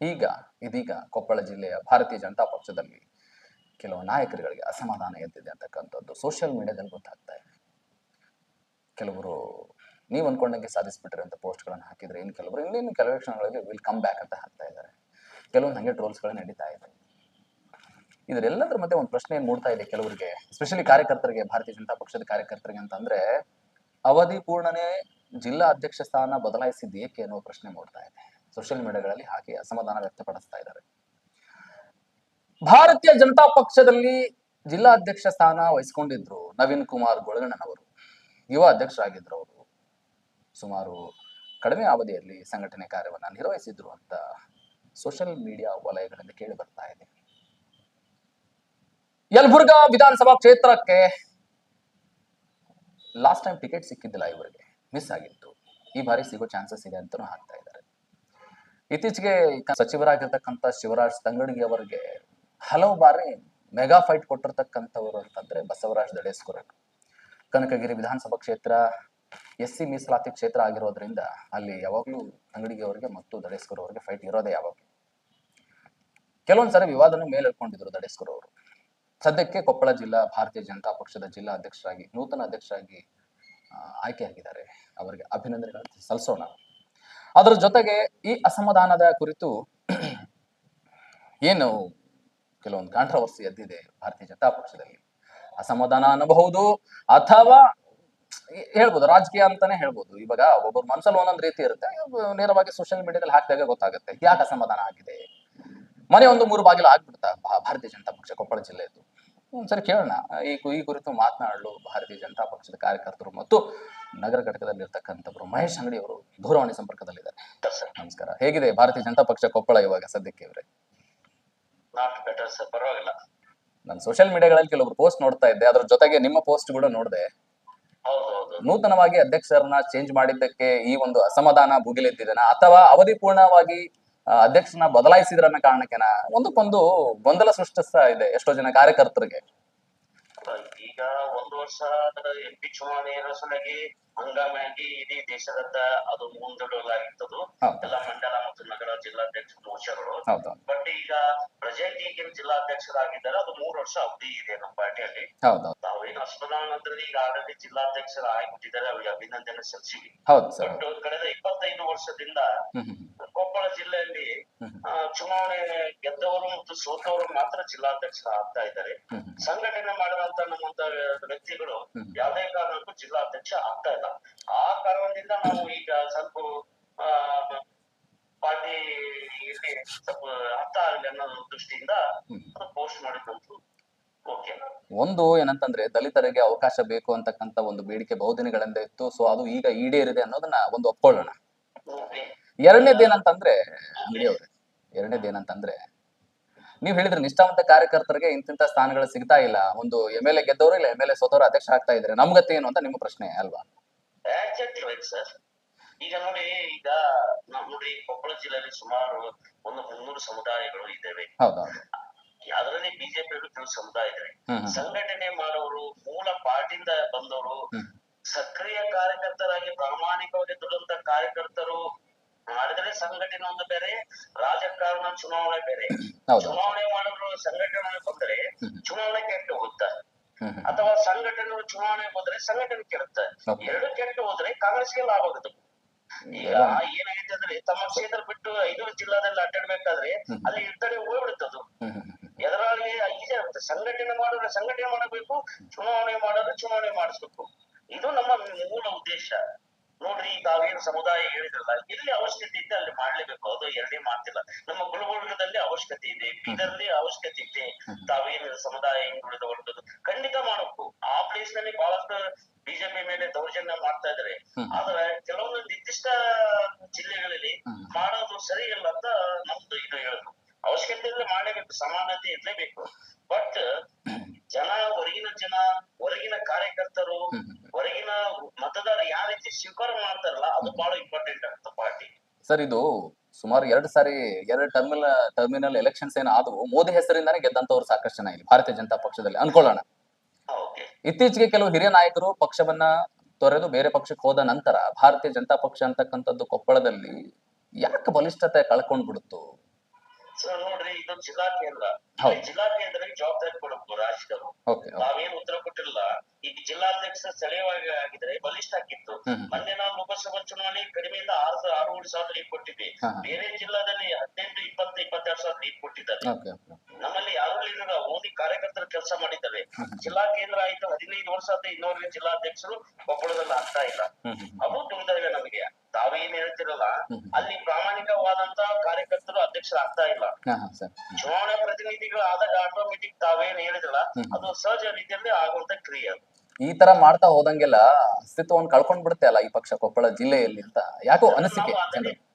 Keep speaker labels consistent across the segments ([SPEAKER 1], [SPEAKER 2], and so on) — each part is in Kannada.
[SPEAKER 1] ಈಗ ಇದೀಗ ಕೊಪ್ಪಳ ಜಿಲ್ಲೆಯ ಭಾರತೀಯ ಜನತಾ ಪಕ್ಷದಲ್ಲಿ ಕೆಲವು ನಾಯಕರುಗಳಿಗೆ ಅಸಮಾಧಾನ ಎದ್ದಿದೆ ಅಂತಕ್ಕಂಥದ್ದು ಸೋಷಿಯಲ್ ಮೀಡಿಯಾದಲ್ಲಿ ಗೊತ್ತಾಗ್ತಾ ಇದೆ. ಕೆಲವರು ನೀವು ಅನ್ಕೊಂಡಂಗೆ ಸಾಧಿಸ್ಬಿಟ್ರೆ ಅಂತ ಪೋಸ್ಟ್ಗಳನ್ನು ಹಾಕಿದ್ರೆ ಇನ್ನು ಕೆಲವರು ಇನ್ನೇನು ಕೆಲವೇ ಕ್ಷಣಗಳಲ್ಲಿ ವಿಲ್ ಕಮ್ ಬ್ಯಾಕ್ ಅಂತ ಹಾಕ್ತಾ ಇದ್ದಾರೆ. ಕೆಲವೊಂದು ಹಂಗೆ ಟ್ರೋಲ್ಸ್ಗಳು ನಡೀತಾ ಇದೆ. ಇದರೆಲ್ಲದರ ಮತ್ತೆ ಒಂದು ಪ್ರಶ್ನೆ ಏನ್ ಮೂಡ್ತಾ ಇದೆ ಕೆಲವರಿಗೆ ಎಸ್ಪೆಷಲಿ ಕಾರ್ಯಕರ್ತರಿಗೆ, ಭಾರತೀಯ ಜನತಾ ಪಕ್ಷದ ಕಾರ್ಯಕರ್ತರಿಗೆ ಅಂತಂದ್ರೆ ಅವಧಿ ಪೂರ್ಣನೇ ಜಿಲ್ಲಾ ಅಧ್ಯಕ್ಷ ಸ್ಥಾನ ಬದಲಾಯಿಸಿದ್ದು ಏಕೆ ಅನ್ನೋ ಪ್ರಶ್ನೆ ಮೂಡ್ತಾ ಇದೆ. ಸೋಷಿಯಲ್ ಮೀಡಿಯಾಗಳಲ್ಲಿ ಹಾಕಿ ಅಸಮಾಧಾನ ವ್ಯಕ್ತಪಡಿಸ್ತಾ ಇದ್ದಾರೆ. ಭಾರತೀಯ ಜನತಾ ಪಕ್ಷದಲ್ಲಿ ಜಿಲ್ಲಾ ಅಧ್ಯಕ್ಷ ಸ್ಥಾನ ವಹಿಸಿಕೊಂಡಿದ್ರು ನವೀನ್ ಕುಮಾರ್ ಗೊಳಗಣ್ಣನವರು. ಯುವ ಅಧ್ಯಕ್ಷರಾಗಿದ್ರು ಅವರು. ಸುಮಾರು ಕಡಿಮೆ ಅವಧಿಯಲ್ಲಿ ಸಂಘಟನೆ ಕಾರ್ಯವನ್ನು ನಿರ್ವಹಿಸಿದ್ರು ಅಂತ ಸೋಷಿಯಲ್ ಮೀಡಿಯಾ ವಲಯಗಳಿಂದ ಕೇಳಿ ಬರ್ತಾ ಇದೆ. ಯಲಬುರ್ಗಾ ವಿಧಾನಸಭಾ ಕ್ಷೇತ್ರಕ್ಕೆ ಲಾಸ್ಟ್ ಟೈಮ್ ಟಿಕೆಟ್ ಸಿಕ್ಕಿದ್ದಿಲ್ಲ ಇವರಿಗೆ. ಮಿಸ್ ಆಗಿತ್ತು. ಈ ಬಾರಿ ಸಿಗೋ ಚಾನ್ಸಸ್ ಇದೆ ಅಂತಲೂ ಹಾಕ್ತಾ ಇದ್ದಾರೆ. ಇತ್ತೀಚೆಗೆ ಸಚಿವರಾಗಿರ್ತಕ್ಕಂಥ ಶಿವರಾಜ್ ತಂಗಡಿಗೆ ಅವರಿಗೆ ಹಲವು ಬಾರಿ ಮೆಗಾ ಫೈಟ್ ಕೊಟ್ಟಿರ್ತಕ್ಕಂಥವ್ರು ಅಂತಂದ್ರೆ ಬಸವರಾಜ್ ದಡೇಸ್ಕುರಕ್ ಕನಕಗಿರಿ ವಿಧಾನಸಭಾ ಕ್ಷೇತ್ರ ಎಸ್ ಸಿ ಮೀಸಲಾತಿ ಕ್ಷೇತ್ರ ಆಗಿರೋದ್ರಿಂದ ಅಲ್ಲಿ ಯಾವಾಗ್ಲೂ ತಂಗಡಿಗೆ ಅವರಿಗೆ ಮತ್ತು ದಡೇಸ್ಕರ್ ಅವರಿಗೆ ಫೈಟ್ ಇರೋದೇ ಯಾವಾಗ್ಲೂ ಕೆಲವೊಂದ್ಸರಿ ವಿವಾದನೂ ಮೇಲೆಳ್ಕೊಂಡಿದ್ರು ದಡೇಸ್ಕರ್ ಅವರು. ಸದ್ಯಕ್ಕೆ ಕೊಪ್ಪಳ ಜಿಲ್ಲಾ, ಭಾರತೀಯ ಜನತಾ ಪಕ್ಷದ ಜಿಲ್ಲಾ ಅಧ್ಯಕ್ಷರಾಗಿ, ನೂತನ ಅಧ್ಯಕ್ಷರಾಗಿ ಆಯ್ಕೆಯಾಗಿದ್ದಾರೆ. ಅವರಿಗೆ ಅಭಿನಂದನೆಗಳನ್ನು ಸಲ್ಲಿಸೋಣ. ಅದರ ಜೊತೆಗೆ ಈ ಅಸಮಾಧಾನದ ಕುರಿತು ಏನು ಕೆಲವೊಂದು ಕಾಂಟ್ರವರ್ಸಿ ಎದ್ದಿದೆ ಭಾರತೀಯ ಜನತಾ ಪಕ್ಷದಲ್ಲಿ. ಅಸಮಾಧಾನ ಅನ್ನಬಹುದು ಅಥವಾ ಹೇಳ್ಬೋದು, ರಾಜಕೀಯ ಅಂತಾನೆ ಹೇಳ್ಬೋದು. ಇವಾಗ ಒಬ್ಬೊಬ್ರು ಮನಸ್ಸಲ್ಲಿ ಒಂದೊಂದು ರೀತಿ ಇರುತ್ತೆ, ನೇರವಾಗಿ ಸೋಷಿಯಲ್ ಮೀಡಿಯಾದಲ್ಲಿ ಹಾಕಿದಾಗ ಗೊತ್ತಾಗುತ್ತೆ. ಯಾಕೆ ಅಸಮಾಧಾನ ಆಗಿದೆ? ಮನೆ ಒಂದು ಮೂರು ಬಾಗಿಲು ಆಗ್ಬಿಡ್ತಾ ಭಾರತೀಯ ಜನತಾ ಪಕ್ಷ ಕೊಪ್ಪಳ ಜಿಲ್ಲೆಯದು ಒಂದ್ಸರಿ ಕೇಳೋಣ. ಈ ಈ ಕುರಿತು ಮಾತನಾಡಲು ಭಾರತೀಯ ಜನತಾ ಪಕ್ಷದ ಕಾರ್ಯಕರ್ತರು ಮತ್ತು ನಗರ ಘಟಕದಲ್ಲಿರ್ತಕ್ಕಂಥವ್ರು ಮಹೇಶ್ ಅಂಗಡಿ ಅವರು ದೂರವಾಣಿ ಸಂಪರ್ಕದಲ್ಲಿದ್ದಾರೆ. ನಮಸ್ಕಾರ. ಹೇಗಿದೆ ಭಾರತೀಯ ಜನತಾ ಪಕ್ಷ ಕೊಪ್ಪಳ ಇವಾಗ ಸದ್ಯಕ್ಕೆ ಇವ್ರೆ?
[SPEAKER 2] ಪರವಾಗಿಲ್ಲ.
[SPEAKER 1] ನಾನು ಸೋಷಿಯಲ್ ಮೀಡಿಯಾಗಳಲ್ಲಿ ಕೆಲವರು ಪೋಸ್ಟ್ ನೋಡ್ತಾ ಇದ್ದೆ. ಅದ್ರ ಜೊತೆಗೆ ನಿಮ್ಮ ಪೋಸ್ಟ್ ಕೂಡ ನೋಡಿದೆ. ನೂತನವಾಗಿ ಅಧ್ಯಕ್ಷರನ್ನ ಚೇಂಜ್ ಮಾಡಿದ್ದಕ್ಕೆ ಈ ಒಂದು ಅಸಮಾಧಾನ ಭುಗಿಲೆದ್ದಿದೆ ಅಥವಾ ಅವಧಿ ಪೂರ್ಣವಾಗಿ ಆ, ಅಧ್ಯಕ್ಷರನ್ನ ಬದಲಾಯಿಸಿದ್ರ ಅನ್ನೋ ಕಾರಣಕ್ಕೆನ ಒಂದಕ್ಕೊಂದು ಗೊಂದಲ ಸೃಷ್ಟಿಸ್ತಾ ಇದೆ ಎಷ್ಟೋ ಜನ ಕಾರ್ಯಕರ್ತರಿಗೆ.
[SPEAKER 2] ಈಗ ಒಂದು ವರ್ಷ ಎಂ ಪಿ ಚುನಾವಣೆ ಇರೋ ಸಲುವಾಗಿ ಹಂಗಾಮಿಯಾಗಿ ಇಡೀ ದೇಶದತ್ತ ಅದು ಮುಂದೂಡಲಾಗಿತ್ತದು. ಎಲ್ಲ ಮಂಡಲ ಮತ್ತು ನಗರ ಜಿಲ್ಲಾಧ್ಯಕ್ಷ ಮೋರ್ಚಾಗಳು. ಬಟ್ ಈಗ ಪ್ರೆಸೆಂಟ್ ಈಗಿನ ಜಿಲ್ಲಾಧ್ಯಕ್ಷರಾಗಿದ್ದಾರೆ. ಅದು ಮೂರು ವರ್ಷ ಅವಧಿ ಇದೆ ನಮ್ಮ ಪಾರ್ಟಿಯಲ್ಲಿ. ತಾವೇನು ಅಸ್ಪದಾನ ಅಂದ್ರೆ ಈಗ ಆಲ್ರೆಡಿ ಜಿಲ್ಲಾಧ್ಯಕ್ಷರ ಆಗಿಬಿಟ್ಟಿದ್ದಾರೆ ಅವರಿಗೆ ಅಭಿನಂದನೆ ಸಲ್ಲಿಸಿವಿ ಬಟ್ ಕಳೆದ ಇಪ್ಪತ್ತೈದು ವರ್ಷದಿಂದ ಕೊಪ್ಪಳ ಆ, ಚುನಾವಣೆ ಗೆದ್ದವರು ಮತ್ತು ಸೋತವರು ಮಾತ್ರ ಜಿಲ್ಲಾಧ್ಯಕ್ಷರ ಆಗ್ತಾ ಇದ್ದಾರೆ. ಸಂಘಟನೆ ಮಾಡಿದಂತ ನಮ್ಮಂತ ವ್ಯಕ್ತಿಗಳು. ಯಾವುದೇ ಕಾರಣಕ್ಕೂ ಜಿಲ್ಲಾಧ್ಯಕ್ಷ ಆಗ್ತಾ ಇಲ್ಲ. ಆ ಕಾರಣದಿಂದ ನಾವು ಈಗ ಸ್ವಲ್ಪ ಪಾರ್ಟಿ ಇಲ್ಲಿ ಸ್ವಲ್ಪ ಅರ್ಥ ಆಗಲಿ ಅನ್ನೋ ದೃಷ್ಟಿಯಿಂದ. ಪೋಸ್ಟ್ ಮಾಡಿದಂತು ಓಕೆ.
[SPEAKER 1] ಒಂದು ಏನಂತಂದ್ರೆ ದಲಿತರಿಗೆ ಅವಕಾಶ ಬೇಕು ಅಂತಕ್ಕಂತ ಒಂದು ಬೇಡಿಕೆ ಬಹುದಿನಗಳಿಂದ ಇತ್ತು. ಸೊ ಅದು ಈಗ ಈಡೇರಿದೆ ಅನ್ನೋದನ್ನ ಒಂದು ಒಪ್ಕೊಳ್ಳೋಣ. ಎರಡನೇದು ಏನಂತಂದ್ರೆ ಅಂಗಡಿ ಅವ್ರೆ ಎರಡನೇದು ಏನಂತಂದ್ರೆ ನೀವು ಹೇಳಿದ್ರೆ ನಿಷ್ಠಾವಂತ ಕಾರ್ಯಕರ್ತರಿಗೆ ಇಂತಿಂತ ಸ್ಥಾನಗಳು ಸಿಗ್ತಾ ಇಲ್ಲ. ಒಂದು ಎಂ ಎಲ್ ಎ ಗೆದ್ದವರು ಇಲ್ಲ ಎಂ ಎಲ್ ಎ ಸೋತವರು ಅಧ್ಯಕ್ಷ ಆಗ್ತಾ ಇದ್ರೆ ನಮ್ಗತ್ತೆ ಏನು ಅಂತ ನಿಮ್ಮ ಪ್ರಶ್ನೆ ಅಲ್ವಾ?
[SPEAKER 2] ಸರ್ ಈಗ ನೋಡಿ ಈಗ ನಾವು ನೋಡಿ ಕೊಪ್ಪಳ ಜಿಲ್ಲೆಯಲ್ಲಿ ಸುಮಾರು ಒಂದು ಮುನ್ನೂರು ಸಮುದಾಯಗಳು ಇದ್ದೇವೆ. ಅದರಲ್ಲಿ ಬಿಜೆಪಿ ಕೆಲವು ಸಮುದಾಯ ಇದೆ
[SPEAKER 1] ಹ್ಮ್ ಹ್ಮ್.
[SPEAKER 2] ಸಂಘಟನೆ ಮಾಡೋರು ಮೂಲ ಪಾರ್ಟಿಯಿಂದ ಬಂದವರು ಸಕ್ರಿಯ ಕಾರ್ಯಕರ್ತರಾಗಿ ಪ್ರಾಮಾಣಿಕವಾಗಿ ದುಡಿದಂತ ಕಾರ್ಯಕರ್ತರು ಮಾಡಿದ್ರೆ ಸಂಘಟನೆ ಒಂದು ಬೇರೆ ರಾಜಕಾರಣ ಚುನಾವಣೆ ಬೇರೆ. ಚುನಾವಣೆ ಮಾಡಿದ್ರು ಸಂಘಟನೆ ಬಂದ್ರೆ. ಚುನಾವಣೆ ಕೆಟ್ಟು ಹೋಗುತ್ತೆ. ಅಥವಾ ಸಂಘಟನೆ ಚುನಾವಣೆ ಬಂದ್ರೆ ಸಂಘಟನೆ ಕೆಡುತ್ತೆ. ಎರಡು ಕೆಟ್ಟು ಹೋದ್ರೆ ಕಾಂಗ್ರೆಸ್ಗೆ ಲಾಭ ಆಗುತ್ತೆ. ಈಗ ಏನಾಗೈತೆ ಅಂದ್ರೆ ತಮ್ಮ ಕ್ಷೇತ್ರ ಬಿಟ್ಟು ಐದು ಜಿಲ್ಲಾದಲ್ಲಿ ಅಡ್ಡಾಡ್ಬೇಕಾದ್ರೆ ಅಲ್ಲಿ ಇರ್ತಡೆ
[SPEAKER 1] ಹ್ಮ್
[SPEAKER 2] ಎದುರಾಗಿ ಈಜಿ ಆಗುತ್ತೆ. ಸಂಘಟನೆ ಮಾಡಿದ್ರೆ ಸಂಘಟನೆ ಮಾಡಬೇಕು ಚುನಾವಣೆ ಮಾಡೋರು ಚುನಾವಣೆ ಮಾಡಿಸ್ಬೇಕು. ಇದು ನಮ್ಮ ಮೂಲ ಉದ್ದೇಶ. ನೋಡ್ರಿ ಈಗ ತಾವೇನು ಸಮುದಾಯ ಹೇಳಿದ್ರಲ್ಲ ಎಲ್ಲಿ ಅವಶ್ಯಕತೆ ಇದೆ ಅಲ್ಲಿ ಮಾಡ್ಲೇಬೇಕು ಅದು ಎರಡೇ ಮಾಡ್ತಿಲ್ಲ ನಮ್ಮ ಗುಲ್ಬರ್ಗದಲ್ಲಿ ಅವಶ್ಯಕತೆ ಇದೆ ಬೀದರ್ಲಿ ಅವಶ್ಯಕತೆ ಇದೆ. ತಾವೇನು ಸಮುದಾಯ ಹಿಂದುಳಿದ ಖಂಡಿತ ಮಾಡಬೇಕು. ಆ ಪ್ಲೇಸ್ನಲ್ಲಿ ಬಹಳಷ್ಟು ಬಿಜೆಪಿ ಮೇಲೆ ದೌರ್ಜನ್ಯ ಮಾಡ್ತಾ ಇದ್ರೆ. ಆದ್ರೆ ಕೆಲವೊಂದು ನಿರ್ದಿಷ್ಟ ಜಿಲ್ಲೆಗಳಲ್ಲಿ ಮಾಡೋದು ಸರಿ ಇಲ್ಲ ಅಂತ ನಮ್ದು ಇದು ಹೇಳುದು. ಅವಶ್ಯಕತೆ ಇದ್ರೆ ಮಾಡಲೇಬೇಕು ಸಮಾನತೆ ಇರ್ಲೇಬೇಕು. ಬಟ್
[SPEAKER 1] ಸರ್ ಇದು ಸುಮಾರು ಎರಡು ಸಾರಿ ಎರಡು ಟರ್ಮಿನಲ್ ಟರ್ಮಿನಲ್ ಎಲೆಕ್ಷನ್ಸ್ ಏನಾದ್ರು ಆದವು ಮೋದಿ ಹೆಸರಿಂದಾನೇ ಗೆದ್ದಂತವ್ರು ಸಾಕಷ್ಟು ಜನ ಇಲ್ಲಿ ಭಾರತೀಯ ಜನತಾ ಪಕ್ಷದಲ್ಲಿ. ಅನ್ಕೊಳ್ಳೋಣ. ಇತ್ತೀಚೆಗೆ ಕೆಲವು ಹಿರಿಯ ನಾಯಕರು ಪಕ್ಷವನ್ನ ತೊರೆದು ಬೇರೆ ಪಕ್ಷಕ್ಕೆ ಹೋದ ನಂತರ ಭಾರತೀಯ ಜನತಾ ಪಕ್ಷ ಅಂತಕ್ಕಂಥದ್ದು ಕೊಪ್ಪಳದಲ್ಲಿ ಯಾಕೆ ಬಲಿಷ್ಠತೆ ಕಳ್ಕೊಂಡ್
[SPEAKER 2] ನೋಡ್ರಿ ಇದು ಜಿಲ್ಲಾ ಕೇಂದ್ರ. ಜಿಲ್ಲಾ ಕೇಂದ್ರಕ್ಕೆ ಜವಾಬ್ದಾರಿ ಕೊಡಬೇಕು ರಾಜ್ಯದವರು. ನಾವೇನ್ ಉತ್ತರ ಕೊಟ್ಟಿಲ್ಲ. ಈಗ ಜಿಲ್ಲಾಧ್ಯಕ್ಷ ಸ್ಥಳೀಯವಾಗಿ ಆಗಿದ್ರೆ ಬಲಿಷ್ಠ ಆಗಿತ್ತು. ಮೊನ್ನೆ ನಾವು ಲೋಕಸಭಾ ಚುನಾವಣೆ ಕಡಿಮೆಯಿಂದ ಆರು ಆರೂವರೆ ಸಾವಿರ ಲೀಡ್ ಕೊಟ್ಟಿದ್ವಿ. ಬೇರೆ ಜಿಲ್ಲಾದಲ್ಲಿ ಹದಿನೆಂಟು ಇಪ್ಪತ್ತು ಇಪ್ಪತ್ತೆರಡು ಸಾವಿರ ಲೀಡ್ ಕೊಟ್ಟಿದ್ದಾರೆ. ನಮ್ಮಲ್ಲಿ ಯಾರು ಲೀಡರ್ ಓದಿ ಕಾರ್ಯಕರ್ತರು ಕೆಲಸ ಮಾಡಿದ್ದಾರೆ. ಜಿಲ್ಲಾ ಕೇಂದ್ರ ಆಯ್ತು. ಹದಿನೈದು ವರ್ಷ ಆಯ್ತು ಇನ್ನೂವರೆಗೆ ಜಿಲ್ಲಾಧ್ಯಕ್ಷರು ಕೊಪ್ಪಳದಲ್ಲಿ ಆಗ್ತಾ ಇಲ್ಲ.
[SPEAKER 1] ಅವು ದುರ್ದೈವ
[SPEAKER 2] ಅದು ತುಂಬಿದಾವೆ ನಮಗೆ. ತಾವೇನ್ ಹೇಳ್ತಿರಲ್ಲ. ಅಲ್ಲಿ ಪ್ರಾಮಾಣಿಕವಾದಂತ ಕಾರ್ಯಕರ್ತರು ಅಧ್ಯಕ್ಷರಾಗ್ತಾ ಇಲ್ಲ. ಚುನಾವಣಾ ಪ್ರತಿನಿಧಿಗಳು ಆದಾಗ ಆಟೋಮೆಟಿಕ್ ತಾವೇನ್ ಹೇಳಿದ್ರಲ್ಲ ಅದು ಸಹಜ ರೀತಿಯಲ್ಲಿ ಆಗುವಂತ ಕ್ರಿಯೆ ಅದು.
[SPEAKER 1] ಈ ತರ ಮಾಡ್ತಾ ಹೋದಂಗೆಲ್ಲ ಅಸ್ತಿತ್ವವನ್ನು ಕಳ್ಕೊಂಡ್ ಬಿಡುತ್ತೆ ಅಲ್ಲ ಈ ಪಕ್ಷ ಕೊಪ್ಪಳ ಜಿಲ್ಲೆಯಲ್ಲಿ ಅಂತ. ಯಾಕೋ ಅನಿಸಿಕೆ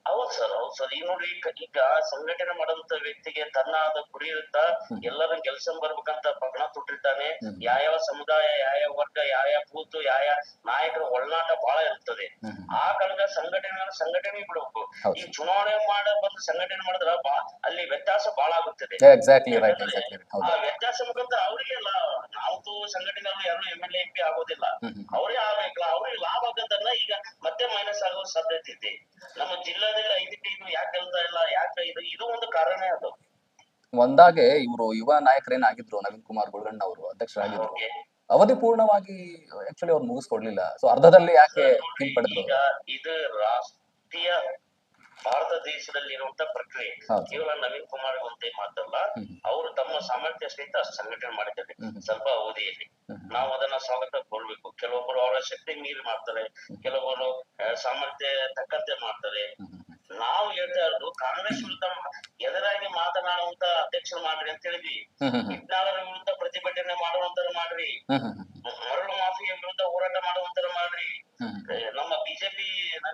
[SPEAKER 2] ಹೌದ್ ಸರ್ ಹೌದ್ ಸರ್. ಈಗ ನೋಡ್ರಿ ಈಗ- ಸಂಘಟನೆ ಮಾಡುವಂತ ವ್ಯಕ್ತಿಗೆ ತನ್ನ ಆದ ಗುರಿ ಇರುತ್ತ. ಎಲ್ಲರೂ ಕೆಲಸ ಬರ್ಬೇಕಂತ ಪಣ ತೊಟ್ಟಿರ್ತಾನೆ. ಯಾವ ಸಮುದಾಯ ಯಾವ ವರ್ಗ ಯಾವ ಬೂತ್ ಯಾವ ನಾಯಕರ ಒಳನಾಟ ಬಹಳ ಇರ್ತದೆ. ಆ ಕಾಲದ ಸಂಘಟನೆ ಸಂಘಟನೆ ಬಿಡಬೇಕು. ಈ ಚುನಾವಣೆ ಮಾಡ ಬಂದು ಸಂಘಟನೆ ಮಾಡಿದ್ರ ಅಲ್ಲಿ ವ್ಯತ್ಯಾಸ ಬಹಳ ಆಗುತ್ತದೆ. ಆ ವ್ಯತ್ಯಾಸ ಮುಖಾಂತರ ಅವರಿಗೆಲ್ಲ ನಾವು ಸಂಘಟನೆಗಳು ಯಾರು ಎಂ ಎಲ್ ಎಂ ಪಿ ಆಗೋದಿಲ್ಲ. ಅವರೇ ಆಗ್ಬೇಕಲ್ಲ ಅವ್ರಿಗೆ ಲಾಭ ಆಗದನ್ನ ಈಗ ಮತ್ತೆ ಮೈನಸ್ ಆಗೋ ಸಾಧ್ಯತೆ ಇದೆ. ನಮ್ಮ ಜಿಲ್ಲಾದಲ್ಲಿ ಐದಕ್ಕೆ ಇದು ಯಾಕೆ ಗೆಲ್ತಾ ಇಲ್ಲ ಯಾಕೆ ಇದು ಇದು ಒಂದು ಕಾರಣ ಅದು.
[SPEAKER 1] ಒಂದಾಗೆ ಇವರು ಯುವ ನಾಯಕರೇನಾಗಿದ್ರು ನವೀನ್ ಕುಮಾರ್ ಗುಳ್ಗಣ್ಣ ಅವರು ಅಧ್ಯಕ್ಷರಾಗಿದ್ರು. ಅವಧಿ ಪೂರ್ಣವಾಗಿ ಆಕ್ಚುಲಿ ಅವ್ರು ಮುಗಿಸ್ಕೊಡ್ಲಿಲ್ಲ. ಸೊ ಅರ್ಧದಲ್ಲಿ ಯಾಕೆ ಹಿಂಪಡೆದ್ರು?
[SPEAKER 2] ಈಗ ಇದು ರಾಷ್ಟ್ರೀಯ ಭಾರತ ದೇಶದಲ್ಲಿ ಇರುವಂತ ಪ್ರಕ್ರಿಯೆ ಕೇವಲ ನವೀನ್ ಕುಮಾರ್ ಒಂದೇ ಮಾತಲ್ಲ
[SPEAKER 1] ಅಲ್ಲ
[SPEAKER 2] ಅವರು ತಮ್ಮ ಸಾಮರ್ಥ್ಯ ಸಹಿತ ಸಂಘಟನೆ ಮಾಡಿದ್ದಾರೆ. ಸ್ವಲ್ಪ ಅವಧಿಯಲ್ಲಿ. ನಾವು ಅದನ್ನ ಸ್ವಾಗತ ಕೊಡ್ಬೇಕು. ಕೆಲವೊಬ್ಬರು ಅವರ ಶಕ್ತಿ ಮೀರಿ ಮಾಡ್ತಾರೆ ಕೆಲವೊಬ್ಬರು ಸಾಮರ್ಥ್ಯ ತಕ್ಕಂತೆ ಮಾಡ್ತಾರೆ. ನಾವು ಹೇಳ್ತಾ ಇರೋದು ಕಾಂಗ್ರೆಸ್ ವಿರುದ್ಧ ಎದುರಾಗಿ ಮಾತನಾಡುವಂತ ಅಧ್ಯಕ್ಷರು ಮಾಡ್ರಿ ಅಂತ ಹೇಳಿದ್ವಿ. ಇಟ್ನಾಳರ ವಿರುದ್ಧ ಪ್ರತಿಭಟನೆ ಮಾಡುವಂತರ ಮಾಡ್ರಿ. ಮರಳು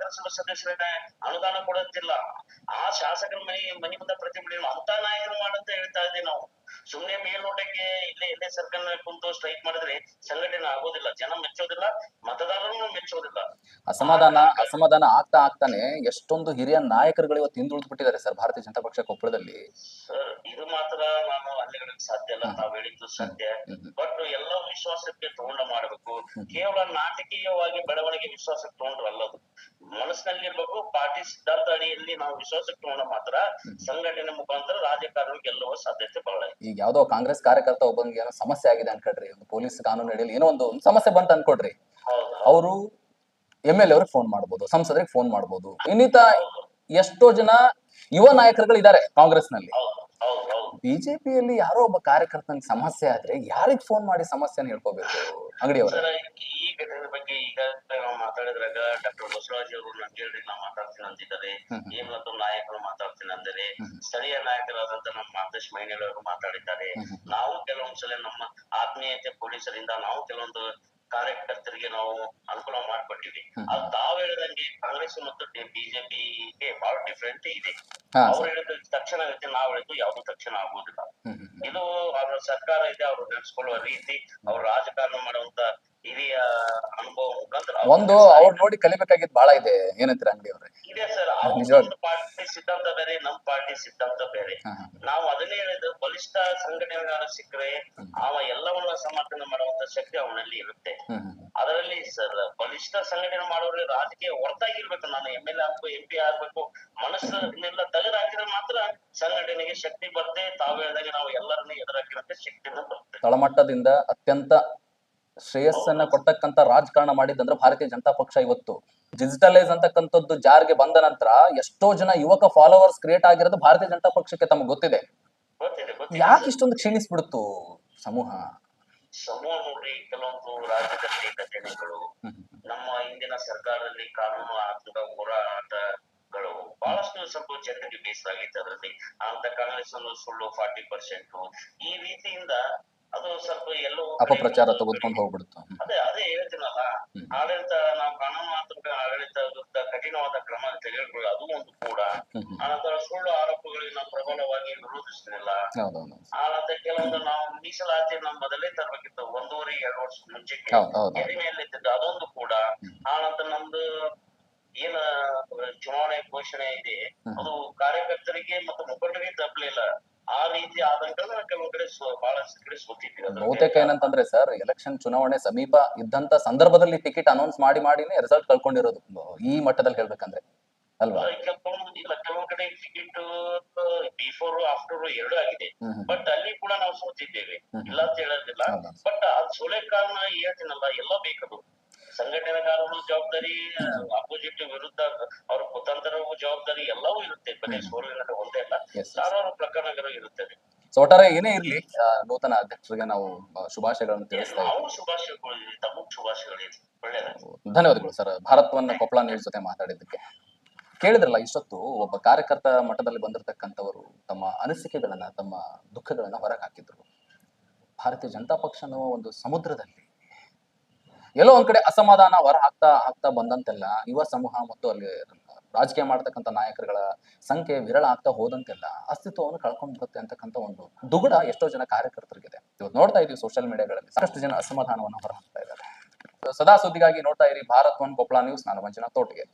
[SPEAKER 2] ನಗರಸಭಾ ಸದಸ್ಯರ ಅನುದಾನ ಕೊಡುತ್ತಿಲ್ಲ ಆ ಶಾಸಕರ ಮನೆ ಮನೆ ಮುಂದೆ ಪ್ರತಿಭಟನೆ ಅಂತ ನಾಯಕರು ಮಾಡಂತ ಹೇಳ್ತಾ ಇದ್ದೀವಿ ನಾವು. ಸುಮ್ನೆ ಮೇಲ್ನೋಟಕ್ಕೆ ಇಲ್ಲೇ ಇಲ್ಲೇ ಸರ್ಕಲ್ ಕುಂತು ಸ್ಟ್ರೈಕ್ ಮಾಡಿದ್ರೆ ಸಂಘಟನೆ ಆಗೋದಿಲ್ಲ. ಜನ ಮೆಚ್ಚೋದಿಲ್ಲ.
[SPEAKER 1] ಅಸಮಾಧಾನ ಅಸಮಾಧಾನ ಆಗ್ತಾ ಆಗ್ತಾನೆ ಎಷ್ಟೊಂದು ಹಿರಿಯ ನಾಯಕರುಗಳು ಇವತ್ತು ಹಿಂದುಳಿದು ಬಿಟ್ಟಿದ್ದಾರೆ ಸರ್ ಭಾರತೀಯ ಜನತಾ ಪಕ್ಷ ಕೊಪ್ಪಳದಲ್ಲಿ.
[SPEAKER 2] ಇದು ಮಾತ್ರ ನಾನು ಅಲ್ಲಿಗಳಿಗೆ ಸಾಧ್ಯ ಇಲ್ಲ ತಾವ್ ಹೇಳಿದ್ದು ಸತ್ಯ. ಬಟ್ ಎಲ್ಲ ವಿಶ್ವಾಸಕ್ಕೆ ತಗೊಂಡ ಮಾಡಬೇಕು. ಕೇವಲ ನಾಟಕೀಯವಾಗಿ ಬೆಳವಣಿಗೆ ವಿಶ್ವಾಸಕ್ಕೆ ತಗೊಂಡ್ರು ಅಲ್ಲದು ಮನಸ್ಸಿನಲ್ಲಿ ಇರ್ಬೇಕು ಪಾರ್ಟಿ ಸಿದ್ಧಾಂತ ಅಡಿಯಲ್ಲಿ ನಾವು ವಿಶ್ವಾಸಕ್ಕೆ ತಗೊಂಡ ಮಾತ್ರ ಸಂಘಟನೆ ಮುಖಾಂತರ ರಾಜಕಾರಣ ಗೆಲ್ಲುವ ಸಾಧ್ಯತೆ ಬಹಳ
[SPEAKER 1] ಈಗ ಯಾವ್ದೋ ಕಾಂಗ್ರೆಸ್ ಕಾರ್ಯಕರ್ತ ಒಬ್ಬನಿಗೆ ಏನೋ ಸಮಸ್ಯೆ ಆಗಿದೆ ಅನ್ಕೊಡ್ರಿ ಒಂದು ಪೊಲೀಸ್ ಕಾನೂನು ಅಡಿಯಲ್ಲಿ ಏನೋ ಒಂದು ಒಂದು ಸಮಸ್ಯೆ ಬಂತ ಅನ್ಕೊಡ್ರಿ
[SPEAKER 2] ಹೌದು.
[SPEAKER 1] ಅವರು ಎಂ ಎಲ್ ಅವ್ರಿಗೆ ಫೋನ್ ಮಾಡಬಹುದು ಸಂಸದರಿಗೆ ಫೋನ್ ಮಾಡಬಹುದು ಇನ್ನಿತ ಎಷ್ಟೋ ಜನ ಯುವ ನಾಯಕರುಗಳು ಇದ್ದಾರೆ
[SPEAKER 2] ಕಾಂಗ್ರೆಸ್ನಲ್ಲಿ
[SPEAKER 1] ಬಿಜೆಪಿಯಲ್ಲಿ ಯಾರೋ ಒಬ್ಬ ಕಾರ್ಯಕರ್ತನ ಸಮಸ್ಯೆ ಆದ್ರೆ ಯಾರಿಗ್ ಫೋನ್ ಮಾಡಿ ಸಮಸ್ಯೆನ ಹೇಳ್ಕೋಬೇಕು ಅಂಗಡಿಯವರ?
[SPEAKER 2] ಅವರು ಈ ಘಟನೆ ಬಗ್ಗೆ ಈಗ ನಾವು ಮಾತಾಡಿದ್ರಾಗ ಡಾಕ್ಟರ್ ಬಸವರಾಜ್ ಅವರು ನಾನು ಕೇಳಿ ನಾ ಮಾತಾಡ್ತೀನಿ ಅಂತಿದ್ದಾರೆ.
[SPEAKER 1] ಈ
[SPEAKER 2] ಮತ್ತು ನಾಯಕರು ಮಾತಾಡ್ತೀನಿ ಅಂದರೆ. ಸ್ಥಳೀಯ ನಾಯಕರಾದಂತ ನಮ್ಮ ಮಾರ್ಗದರ್ಶಿ ಮೈನೇಳ್
[SPEAKER 1] ಅವರು ಮಾತಾಡಿದ್ದಾರೆ.
[SPEAKER 2] ನಾವು ಕೆಲವೊಂದ್ಸಲ ನಮ್ಮ ಆತ್ಮೀಯತೆ ಪೊಲೀಸರಿಂದ ನಾವು ಕೆಲವೊಂದು ಕಾರ್ಯಕರ್ತರಿಗೆ ನಾವು ಅನುಕೂಲ ಮಾಡ್ಕೊಟ್ಟಿವಿ. ಅದು ತಾವ್ ಹೇಳಿದಂಗೆ ಕಾಂಗ್ರೆಸ್ ಮತ್ತು ಬಿಜೆಪಿಗೆ ಬಹಳ ಡಿಫ್ರೆಂಟ್ ಇದೆ ಅವ್ರು ಹೇಳಿದ ತಕ್ಷಣ ಆಗುತ್ತೆ ನಾವು ಹೇಳಿದ್ದು ಯಾವ್ದು ತಕ್ಷಣ ಆಗುದಿಲ್ಲ
[SPEAKER 1] ಹ್ಮ್.
[SPEAKER 2] ಇದು ಅವರ ಸರ್ಕಾರ ಇದೆ ಅವ್ರು ನಡೆಸ್ಕೊಳ್ಳುವ ರೀತಿ ಅವ್ರು ರಾಜಕಾರಣ ಮಾಡುವಂತ ಹಿರಿಯ ಅನುಭವ ಮುಖಾಂತರ
[SPEAKER 1] ಒಂದು ಅವ್ರು ನೋಡಿ ಕಲಿಬೇಕಾಗಿದ್ ಬಹಳ ಇದೆ ಏನಂತೀರ ಅಂಗಡಿಯವ್ರೆ
[SPEAKER 2] ಇದೆ ಸರ್. ಅವ್ರ ಪಾರ್ಟಿ ಸಿದ್ಧಾಂತ ಬೇರೆ ನಮ್ ಪಾರ್ಟಿ ಸಿದ್ಧಾಂತ ಬೇರೆ. ನಾವು ಅದನ್ನೇ ಹೇಳಿದ್ರು ಬಲಿಷ್ಠ ಸಂಘಟನೆಗಾರ ಸಿಕ್ಕರೆ. ಅವ ಎಲ್ಲವನ್ನ ಸಮರ್ಥನೆ ಮಾಡುವಂತ ಶಕ್ತಿ ಅವನಲ್ಲಿ ಇರುತ್ತೆ. ಅದರಲ್ಲಿ ಸರ್ ಬಲಿಷ್ಠ ಸಂಘಟನೆ ಮಾಡೋರಿಗೆ ರಾಜಕೀಯ ಹೊರತಾಗಿರ್ಬೇಕು ನಾನು ಎಂ ಎಲ್ ಆಗ್ಬೇಕು ಎಂ ಪಿ ಆಗ್ಬೇಕು ಮನಸ್ಸನ್ನೆಲ್ಲ ತೆಗೆದು ಹಾಕಿದ್ರೆ ಮಾತ್ರ ಸಂಘಟನೆಗೆ ಶಕ್ತಿ ಬರುತ್ತೆ ತಾವು ಹೇಳಿದಾಗ ನಾವು ಎಲ್ಲರನ್ನ ಎದುರಾಕಿರೋಕೆ ಶಕ್ತಿ ಬರುತ್ತೆ
[SPEAKER 1] ತಳಮಟ್ಟದಿಂದ ಅತ್ಯಂತ ಶ್ರೇಯಸ್ಸನ್ನ ಕೊಡ್ತಕ್ಕಂತ ರಾಜಕಾರಣ ಮಾಡಿದಂದ್ರೆ ಭಾರತೀಯ ಜನತಾ ಪಕ್ಷ ಇವತ್ತು. ಡಿಜಿಟಲೈಸ್ ಅಂತಕ್ಕಂಥದ್ದು ಜಾರಿಗೆ ಬಂದ ನಂತರ ಎಷ್ಟೋ ಜನ ಯುವಕ ಫಾಲೋವರ್ಸ್ ಕ್ರಿಯೇಟ್ ಆಗಿರೋದು ಭಾರತೀಯ ಜನತಾ ಪಕ್ಷಕ್ಕೆ ತಮ್ಗೆ ಗೊತ್ತಿದೆ. ಯಾಕೆ ಇಷ್ಟೊಂದು ಕ್ಷೀಣಿಸ್ಬಿಡ್ತು ಸಮೂಹ?
[SPEAKER 2] ಸಮೂಹ ನೋಡ್ರಿ ಕೆಲವೊಂದು ರಾಜ್ಯದಲ್ಲಿ ಘಟನೆಗಳು ನಮ್ಮ ಹಿಂದಿನ ಸರ್ಕಾರದಲ್ಲಿ ಕಾನೂನು ಆತ್ಮಕ ಹೋರಾಟಗಳು ಬಹಳಷ್ಟು ಸ್ವಲ್ಪ ಜನರಿಗೆ ಬೇಸರ ಆಗಿತ್ತು ಅದರಲ್ಲಿ. ಅಂತ ಕಾಂಗ್ರೆಸ್ ಅನ್ನು ಸುಳ್ಳು ಫಾರ್ಟಿ ಪರ್ಸೆಂಟ್ ಈ ರೀತಿಯಿಂದ ಅದು ಸ್ವಲ್ಪ ಎಲ್ಲೋ
[SPEAKER 1] ಅಪಪ್ರಚಾರ
[SPEAKER 2] ಒಂದು
[SPEAKER 1] ತೆಗೆದುಕೊಂಡು
[SPEAKER 2] ಕಡೆ- ಅದೇ ಅದೇ ಹೇಳ್ತೀನಲ್ಲ. ಆಡಳಿತ ನಾವು ಕಾನೂನಾತ್ಮಕ ಆಡಳಿತ ವಿರುದ್ಧ ಕಠಿಣವಾದ ಕ್ರಮ ತೆಗೆದುಕೊಳ್ಳಿ ಅದು ಒಂದು ಕೂಡ. ಆನಂತರ ಸುಳ್ಳು ಆರೋಪಗಳಿಗೆ ನಾವು ಪ್ರಬಲವಾಗಿ ವಿರೋಧಿಸಲಿಲ್ಲ ಆನಂತರ ಕೆಲವೊಂದು ನಾವು ಮೀಸಲಾತಿ ನಾವು ಮೊದಲೇ ತರಬೇಕಿತ್ತು. ಒಂದೂವರೆ ಎರಡು ವರ್ಷ ಮುಂಚೆಗೆ ಎದಿಮೆಯಲ್ಲಿದ್ದು ಅದೊಂದು ಕೂಡ. ಆನಂತರ ನಮ್ದು ಏನ ಚುನಾವಣೆ ಘೋಷಣೆ ಇದೆ. ಅದು ಕಾರ್ಯಕರ್ತರಿಗೆ ಮತ್ತು ಮುಖಂಡರಿಗೆ ತಪ್ಪಲಿಲ್ಲ. ರೀತಿ ಕೆಲವು ಕಡೆ ಬಹಳಷ್ಟು
[SPEAKER 1] ಬಹುತೇಕ ಏನಂತಂದ್ರೆ ಸರ್ ಎಲೆಕ್ಷನ್ ಚುನಾವಣೆ ಸಮೀಪ ಇದ್ದಂತ ಸಂದರ್ಭದಲ್ಲಿ ಟಿಕೆಟ್ ಅನೌನ್ಸ್ ಮಾಡಿ ಮಾಡಿನೇ ರಿಸಲ್ಟ್ ಕಳ್ಕೊಂಡಿರೋದು. ಈ ಮಟ್ಟದಲ್ಲಿ ಹೇಳ್ಬೇಕಂದ್ರೆ. ಅಲ್ವಾ?
[SPEAKER 2] ಇಲ್ಲ ಕೆಲವೊಂದ್ ಕಡೆ ಟಿಕೆಟ್ ಬಿಫೋರ್ ಆಫ್ಟರ್ ಎರಡು ಆಗಿದೆ. ಬಟ್ ಅಲ್ಲಿ ಕೂಡ ನಾವು ಸೋತಿದ್ದೇವೆ. ಇಲ್ಲ ಅಂತ ಹೇಳೋದಿಲ್ಲ. ಬಟ್ ಅದ್ ಸೋಲೆ ಕಾರಣ ಹೇಳ್ತೀನಲ್ಲ ಎಲ್ಲ ಬೇಕದು ಸಂಘಟನೆಗಾರರು ಜವಾಬ್ದಾರಿ ಅಪೋಸಿಟ್ ವಿರುದ್ಧ ಅವ್ರ ಕುತಂತ್ರವು ಜವಾಬ್ದಾರಿ ಎಲ್ಲವೂ ಇರುತ್ತೆ. ಬರೀ. ಸೋಲಿನ ಒಂದೇ ಅಲ್ಲ. ಸಾವಿರಾರು ಪ್ರಕರಣಗಳು ಇರುತ್ತದೆ
[SPEAKER 1] ಸೊ ಒಟ್ಟಾರೆ ಏನೇ ಇರಲಿ ನೂತನ ಅಧ್ಯಕ್ಷರಿಗೆ ನಾವು ಶುಭಾಶಯಗಳನ್ನು ತಿಳಿಸ್ತಾ
[SPEAKER 2] ಶುಭಾಶಯಗಳು ತಮಗ್ ಶುಭಾಶಯಗಳು ಒಳ್ಳೇದಾಗ್ಲಿ
[SPEAKER 1] ಧನ್ಯವಾದಗಳು ಸರ್. ಭಾರತವನ್ನ ಕೊಪ್ಪಳ ನ್ಯೂಸ್ ಜೊತೆ ಮಾತಾಡಿದ್ದಕ್ಕೆ. ಕೇಳಿದ್ರಲ್ಲ ಇಷ್ಟೊತ್ತು ಒಬ್ಬ ಕಾರ್ಯಕರ್ತ ಮಟ್ಟದಲ್ಲಿ ಬಂದಿರತಕ್ಕಂಥವರು ತಮ್ಮ ಅನಿಸಿಕೆಗಳನ್ನ ತಮ್ಮ ದುಃಖಗಳನ್ನ ಹೊರಗೆ ಹಾಕಿದ್ರು ಭಾರತೀಯ ಜನತಾ ಪಕ್ಷ ಅನ್ನೋ ಒಂದು ಸಮುದ್ರದಲ್ಲಿ ಎಲ್ಲೋ ಒಂದ್ ಕಡೆ ಅಸಮಾಧಾನ ಹೊರ ಹಾಕ್ತಾ ಹಾಕ್ತಾ ಬಂದಂತೆಲ್ಲ ಯುವ ಸಮೂಹ ಮತ್ತು ಅಲ್ಲಿ ರಾಜಕೀಯ ಮಾಡ್ತಕ್ಕಂಥ ನಾಯಕರುಗಳ ಸಂಖ್ಯೆ ವಿರಳ ಆಗ್ತಾ ಹೋದಂತೆಲ್ಲ ಅಸ್ತಿತ್ವವನ್ನು ಕಳ್ಕೊಂಡ್ಬಿಡುತ್ತೆ ಅಂತಕ್ಕಂಥ ಒಂದು ದುಗುಡ ಎಷ್ಟೋ ಜನ ಕಾರ್ಯಕರ್ತರಿಗಿದೆ. ಇವತ್ತು ನೋಡ್ತಾ ಇದೀವಿ ಸೋಷಿಯಲ್ ಮೀಡಿಯಾಗಳಲ್ಲಿ ಸಾಕಷ್ಟು ಜನ ಅಸಮಾಧಾನವನ್ನು ಹೊರ ಹಾಕ್ತಾ ಇದ್ದಾರೆ. ಸದಾ ಸುದ್ದಿಗಾಗಿ ನೋಡ್ತಾ ಇರಿ ಭಾರತ್ ಒನ್ ಕೊಪ್ಪಳ ನ್ಯೂಸ್ ನಾನು ಮಂಜುನಾಥ್ ತೋಟಿಗೆ.